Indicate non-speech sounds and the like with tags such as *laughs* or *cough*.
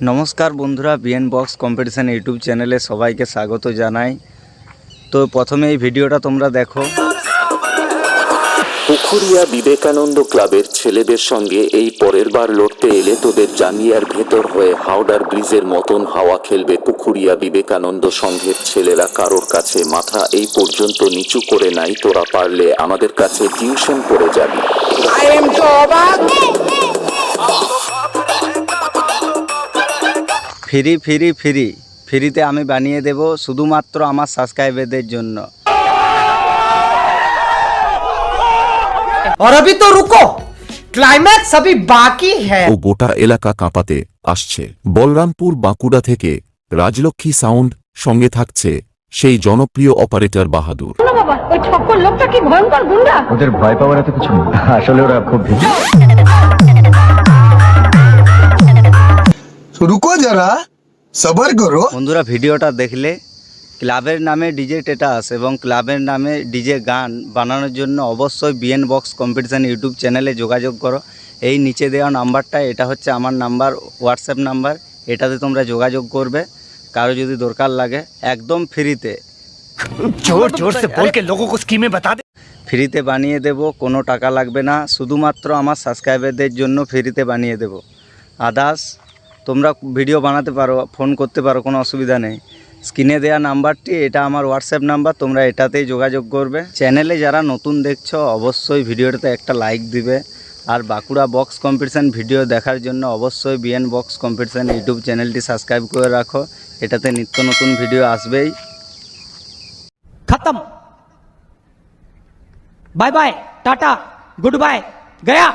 নমস্কার বন্ধুরা BN box competition YouTube চ্যানেলে সবাইকে স্বাগত জানাই তো প্রথমে এই ভিডিওটা তোমরা দেখো পুখুরিয়া বিবেকানন্দ ক্লাবের ছেলেদের সঙ্গে এই পরের বার লড়তে এলে তোদের জাঙ্গিয়ার ভেতর হয়ে হাওড়ার ব্রিজের মতন হাওয়া খেলবে পুখুরিয়া বিবেকানন্দ সংঘের ছেলেরা কারোর কাছে মাথা এই পর্যন্ত নিচু করে নাই তোরা পারলে আমাদের কাছে টিউশন করে যাবি ফ্রি ফ্রি ফ্রি ফ্রিতে আমি বানিয়ে দেব শুধুমাত্র আমার সাবস্ক্রাইবারদের জন্য और अभी तो रुको क्लाइमैक्स अभी बाकी है ও গোটা এলাকা কাঁপাতে আসছে বলরামপুর বাঁকুড়া থেকে রাজলক্ষ্মী সাউন্ড সঙ্গে থাকছে সেই জনপ্রিয় অপারেটর বাহাদুর না বাবা ওই ঠক্কর লোকটা কি ভয়ঙ্কর গুন্ডা ওদের ভয় পাওয়ার এত কিছু নেই আসলে ওরা খুব *laughs* সবার করো বন্ধুরা ভিডিওটা দেখলে ক্লাবের নামে ডিজে টেটাস এবং ক্লাবের নামে ডিজে গান বানানোর জন্য অবশ্যই বিএন বক্স কম্পিটিশান ইউটিউব চ্যানেলে যোগাযোগ করো। এই নিচে দেওয়া নাম্বারটা এটা হচ্ছে আমার নাম্বার হোয়াটসঅ্যাপ নাম্বার এটাতে তোমরা যোগাযোগ করবে। কারও যদি দরকার লাগে একদম ফ্রিতে। জোর জোর সে বলকে স্কিমে দে। ফ্রিতে বানিয়ে দেব কোনো টাকা লাগবে না। শুধুমাত্র আমার সাবস্ক্রাইবারদের জন্য ফ্রিতে বানিয়ে দেব। আদার্স। তোমরা ভিডিও বানাতে পারো, ফোন করতে পারো, কোনো অসুবিধা নেই। স্ক্রিনে দেওয়া নাম্বারটি, এটা আমার হোয়াটসঅ্যাপ নাম্বার, তোমরা এটাতেই যোগাযোগ করবে। চ্যানেলে যারা নতুন দেখছ, অবশ্যই ভিডিওটাতে একটা লাইক দিবে। আর বাঁকুড়া বক্স কম্পিটিশান ভিডিও দেখার জন্য অবশ্যই B N box competition YouTube চ্যানেলটি সাবস্ক্রাইব করে রাখো। এটাতে নিত্য নতুন ভিডিও আসবেই। খতম। Bye bye tata goodbye Gaya